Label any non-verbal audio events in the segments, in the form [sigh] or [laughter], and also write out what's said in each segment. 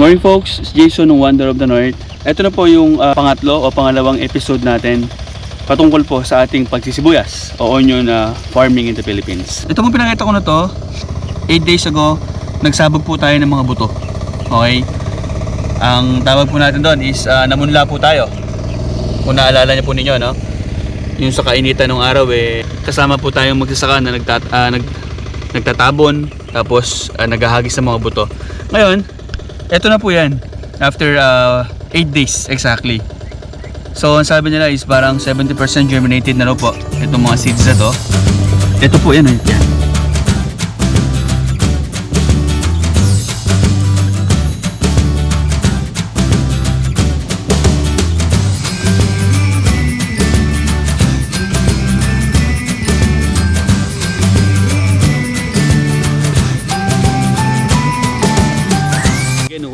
Morning folks, it's Jason ng Wonder of the North. Ito na po yung ah, pangatlo o pangalawang episode natin patungkol po sa ating pagsisibuyas o onion na farming in the Philippines. Ito po pinakita ko na to 8 days ago, nagsabog po tayo ng mga buto. Okay? Ang tawag po natin doon is ah, namunla po tayo. Kung naalala niyo po ninyo, no? Yung sa kainitan ng araw eh kasama po tayong magsasaka na nagtat ah, nag nagtatabon tapos ah, naghahagis ng mga buto. Ngayon, eto na po 'yan after 8 days exactly. So, ang sabi nila is parang 70% germinated na po itong mga seeds na to. Ito po yan, eh. yan.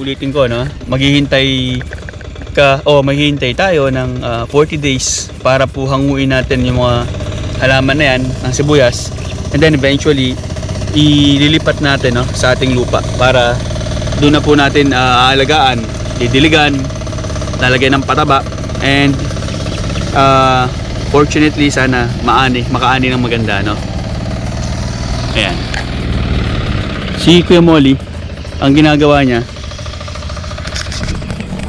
Ulitin ko, no? Maghihintay ka, o maghihintay tayo ng ah, 40 days para po hanguin natin yung mga halaman na yan, ng sibuyas. And then eventually, ililipat natin no, sa ating lupa para doon na po natin ah, aalagaan, didiligan, lalagyan ng pataba, and ah, fortunately sana maani, makaani ng maganda, no? Ayan. Si Kuya Molly, ang ginagawa niya,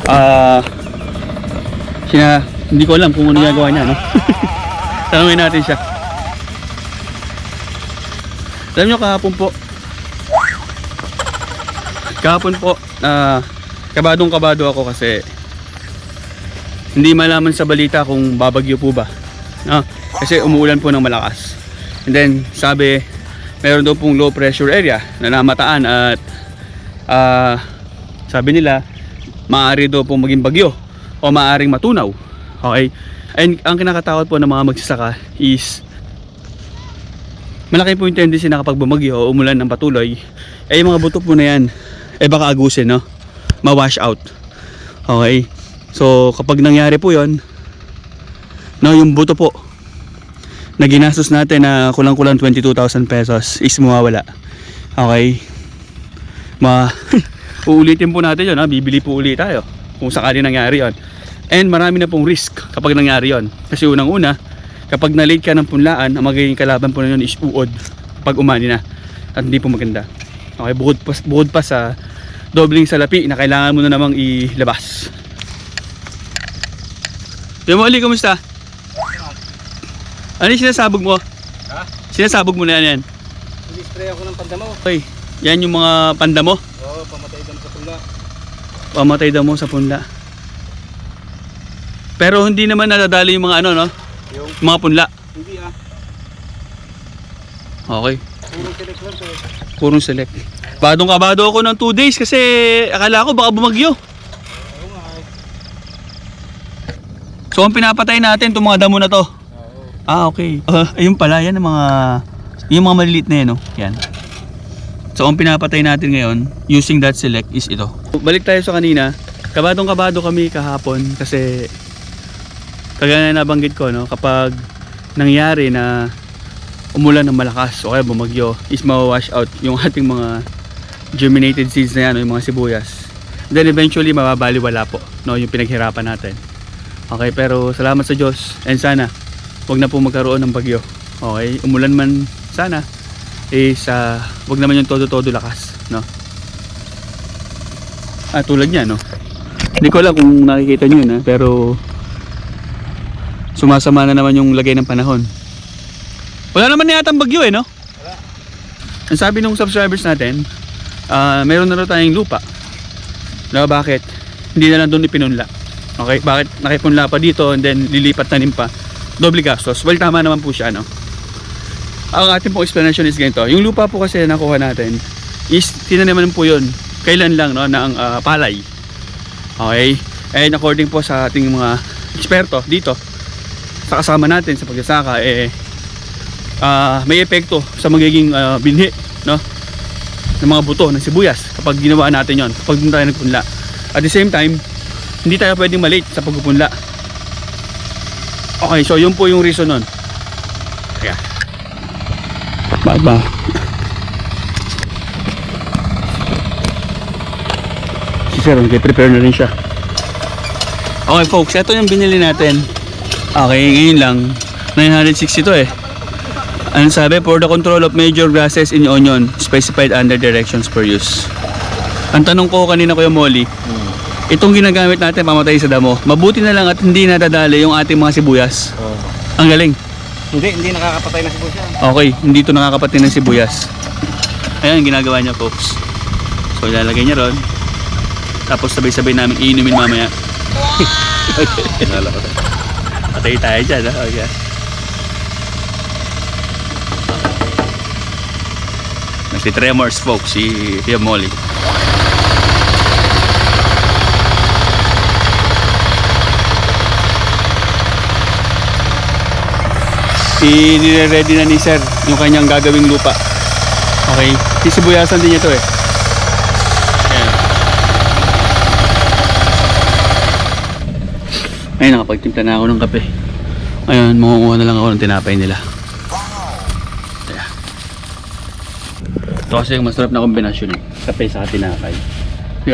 Ah, sina, hindi ko alam kung ano ginagawa niya, no? [laughs] Tanungin natin siya. Alam nyo, kahapon po, kahapon po, ah, kabadong kabado ako kasi hindi malaman sa balita kung babagyo po ba. No? Kasi umuulan po ng malakas. And then, sabi, meron daw pong low pressure area na namataan at ah, sabi nila, maaari daw pong maging bagyo o maaaring matunaw. Okay? And ang kinakatakot po ng mga magsasaka is malaki po yung tendency na kapag bumagyo o umulan ng patuloy, eh mga buto po na yan, eh baka agusin, no? Ma-wash out. Okay? So, kapag nangyari po yon no, yung buto po, na ginastos natin na kulang-kulang 22,000 pesos is mawawala. Okay? Ma [laughs] uulitin po natin yun, ha? bibili po ulit tayo kung sakali nangyari yon. And marami na pong risk kapag nangyari yon. Kasi unang-una, kapag na-late ka ng punlaan, ang magiging kalaban po na yun is uod pag umani na. At hindi po maganda. Okay, bukod pa, bukod pa sa dobling salapi na kailangan mo na namang ilabas. Yung Ali, kamusta? Ano yung sinasabog mo? Ha? Sinasabog mo na yan yan? Ini-spray ako ng pandamo. Okay, yan yung mga panda mo. Oo, pamatay pula. Pamatay daw mo sa punla. Pero hindi naman nadadali yung mga ano, no? Yung, Mga punla. hindi ah. Okay. Puro select lang to. Purong select. Badong kabado ako ng 2 days kasi akala ko baka bumagyo. Oo nga eh. So ang pinapatay natin itong mga damo na to. Ah, okay. Uh, ayun pala, yan ang mga yung mga maliliit na yan, no? Yan. So ang pinapatay natin ngayon using that select is ito. Balik tayo sa kanina. Kabadong kabado kami kahapon kasi kagaya na nabanggit ko, no? Kapag nangyari na umulan ng malakas o kaya bumagyo is mawawash out yung [laughs] ating mga germinated seeds na yan, no? yung mga sibuyas. Then eventually mababaliwala po no? yung pinaghirapan natin. Okay, pero salamat sa Diyos and sana wag na po magkaroon ng bagyo. Okay, umulan man sana is ah, wag naman yung todo-todo lakas, no? Ah, tulad niya, no? Hindi ko alam kung nakikita niyo yun, ha? pero sumasama na naman yung lagay ng panahon. Wala naman yata bagyo eh, no? Wala. Ang sabi ng subscribers natin, ah meron na raw tayong lupa. No, bakit? Hindi na lang doon ipinunla. Okay, bakit nakipunla pa dito and then lilipat tanim pa? Doble gastos. Well, tama naman po siya, no? Ang ating pong explanation is ganito. Yung lupa po kasi na nakuha natin is tinaniman po yun. Kailan lang, no? Na ang ah, palay. Okay? And according po sa ating mga eksperto dito, sa kasama natin sa pagsasaka, eh, ah, may epekto sa magiging ah, binhi, no? ng mga buto ng sibuyas kapag ginawa natin yon kapag tayo nagpunla at the same time hindi tayo pwedeng malate sa pagpupunla okay so yun po yung reason nun bakit ba si sir, nag-prepare na rin siya. Okay folks, ito yung binili natin. Okay, ngayon lang. 960 to eh. Ano sabi? For the control of major grasses in onion, specified under directions for use. Ang tanong ko kanina Kuya Molly, itong ginagamit natin pamatay sa damo, mabuti na lang at hindi nadadali yung ating mga sibuyas. Oh. Ang galing. Hindi, hindi nakakapatay na si Boss yan. Okay, hindi ito nakakapatid ng sibuyas. Ayan, ginagawa niya folks. So, ilalagay niya ron. Tapos sabay-sabay namin iinumin mamaya. [laughs] Patay tayo dyan, ha? Okay. Si Tremors folks, si Pia Molly. I-ready na ni sir yung kanyang gagawing lupa. Okay, sisibuyasan din niya to eh. Ayan. Ayun, nakapagtimpla na ako ng kape. Ayun, makukuha na lang ako ng tinapay nila. Ayan. Ito kasi yung masarap na kombinasyon eh. Kape sa tinapay. Di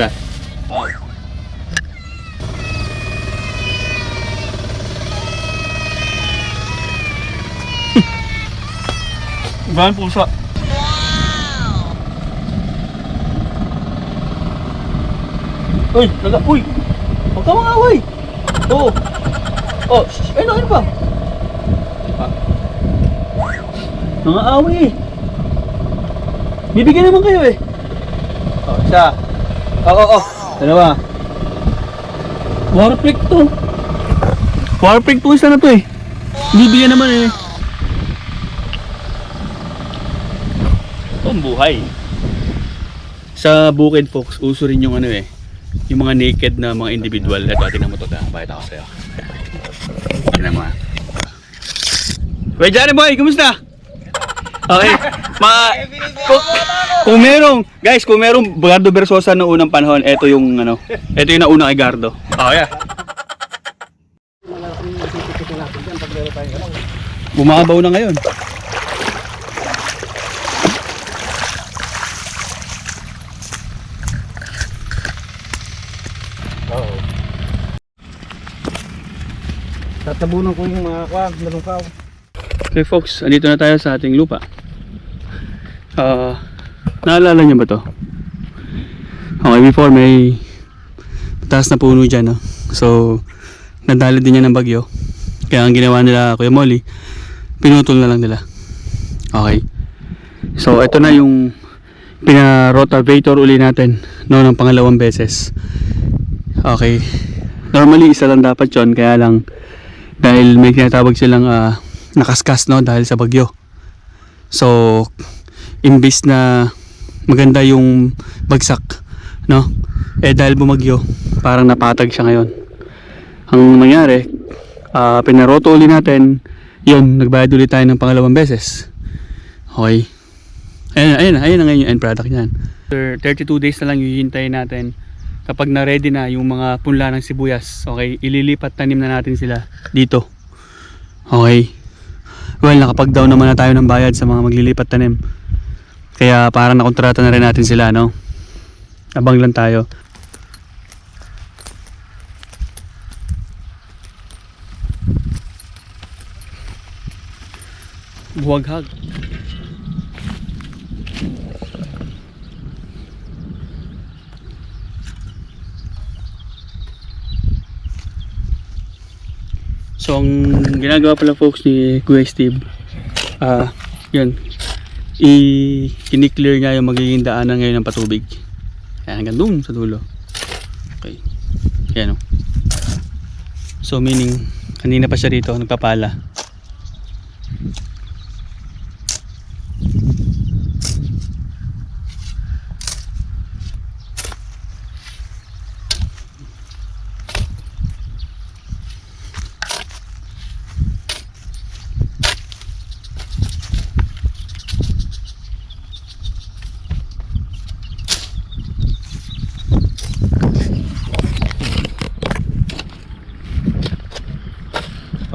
ba? Gawin pusa. Uy, naga, uy! Huwag ka mga away! Oo! Oh, shh, ano, ano ba? Ah. Mga away eh! Bibigyan naman kayo eh! Oh, isa! Oo, oo, oo! Dalawa! Warpick to! Warpick to isa na to eh! Bibigyan naman eh! Ang buhay! Sa bukid folks, uso rin yung ano eh yung mga naked na mga individual. Ito, tingnan mo to. ta. Bakit ako sa'yo? Tingnan mo ah. Kuya Johnny Boy, kumusta? Okay. Ma kung, kung merong, guys, kung merong Gardo Versosa noong unang panahon, ito yung ano, ito yung nauna kay Gardo. Oh, yeah. Bumabaw na ngayon. Oo. Tatabunan ko yung mga kwan, malungkaw. Okay folks, andito na tayo sa ating lupa. Ah, naalala niyo ba to? Okay, before may taas na puno dyan, no? So, nadali din yan ng bagyo. Kaya ang ginawa nila, Kuya Molly, pinutol na lang nila. Okay. So, ito na yung pina-rotavator uli natin no, ng pangalawang beses. Okay. Normally, isa lang dapat yon Kaya lang, dahil may tinatawag silang ah, nakaskas no dahil sa bagyo. So imbis na maganda yung bagsak no eh dahil bumagyo parang napatag siya ngayon. Ang nangyari ah pinaroto uli natin yun nagbayad ulit tayo ng pangalawang beses. Okay. Ayun, ayun, ayun na ngayon yung end product niyan. After 32 days na lang hihintayin natin kapag na-ready na yung mga punla ng sibuyas. Okay, ililipat tanim na natin sila dito. Okay. Well, nakapag-down naman na tayo ng bayad sa mga maglilipat tanim. Kaya parang nakontrata na rin natin sila, no? Abang lang tayo. Buwaghag. So, ang ginagawa pala folks ni Kuya Steve, ah, yun, i-clear niya yung magiging daanan ngayon ng patubig. Kaya hanggang doon sa dulo. Okay. Yan o. So, meaning, kanina pa siya rito, nagpapala.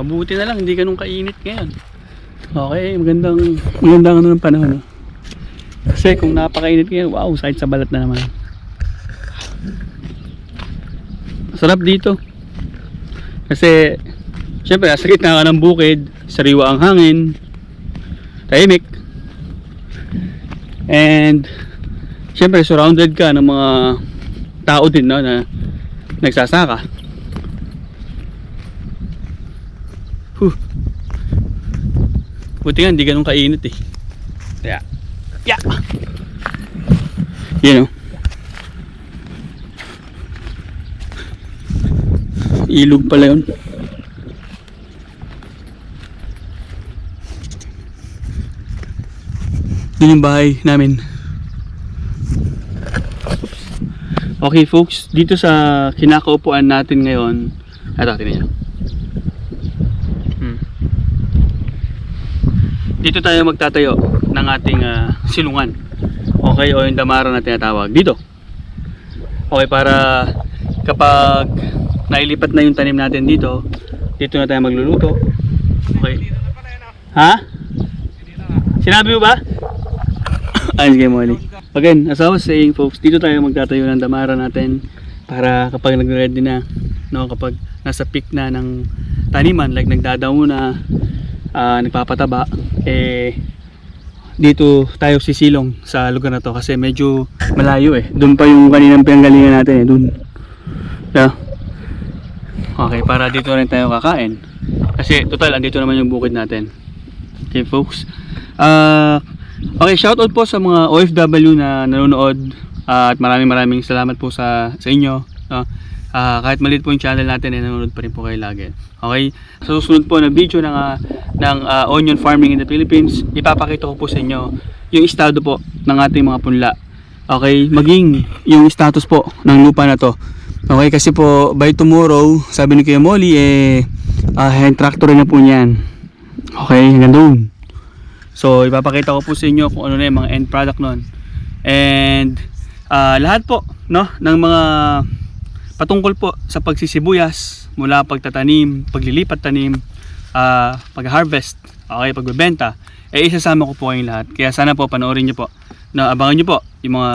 Mabuti na lang, hindi ganun kainit ngayon. Okay, magandang, magandang ano ng panahon. No? Kasi kung napakainit ngayon, wow, sakit sa balat na naman. Sarap dito. Kasi, syempre, nasa gitna ka ng bukid, sariwa ang hangin, tahimik. And, syempre, surrounded ka ng mga tao din no, na nagsasaka. Buti nga, hindi ganun kainit eh. Kaya, yeah. Yun oh. Ilog pala yun. Yun yung bahay namin. Okay folks, dito sa kinakaupuan natin ngayon, eto, tingnan nyo. Dito tayo magtatayo ng ating ah, silungan. Okay, o yung damara na tinatawag. Dito. Okay, para kapag nailipat na yung tanim natin dito, dito na tayo magluluto. Okay. Ha? Sinabi mo ba? [coughs] Ayos kayo, Molly. Again, as I was saying, folks, dito tayo magtatayo ng damara natin para kapag nagre-ready na, no, kapag nasa peak na ng taniman, like nagdadaw na, ah, nagpapataba, eh, dito tayo sisilong sa lugar na to kasi medyo malayo eh. Doon pa yung kaninang pinanggalingan natin eh, doon. Yeah. Okay, para dito rin tayo kakain. Kasi total, andito naman yung bukid natin. Okay, folks. Ah, okay, shoutout po sa mga OFW na nanonood ah, at maraming maraming salamat po sa sa inyo. No? Ah, kahit maliit po yung channel natin, eh, nanonood pa rin po kayo lagi. Okay? Sa susunod po na video ng, ah, ng ah, onion farming in the Philippines, ipapakita ko po sa inyo yung estado po ng ating mga punla. Okay? Maging yung status po ng lupa na to. Okay? Kasi po, by tomorrow, sabi ni Kuya Molly, eh, uh, hand tractor na po niyan. Okay? Hanggang doon. So, ipapakita ko po sa inyo kung ano na yung mga end product nun. And, ah, lahat po, no, ng mga patungkol po sa pagsisibuyas mula pagtatanim, paglilipat tanim, ah, pag-harvest, okay, pagbebenta, eh isasama ko po kayong lahat. Kaya sana po panoorin niyo po, na abangan niyo po yung mga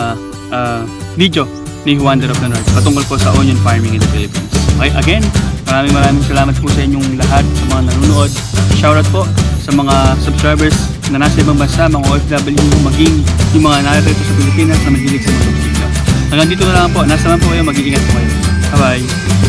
ah, video ni Wonder of the North patungkol po sa onion farming in the Philippines. Okay, again, maraming maraming salamat po sa inyong lahat sa mga nanonood. Shoutout po sa mga subscribers na nasa ibang bansa, mga OFW, maging yung mga narito sa Pilipinas na mahilig sa mga. Hanggang dito na lang po. Nasa man po kayo, mag-iingat po kayo. Bye-bye.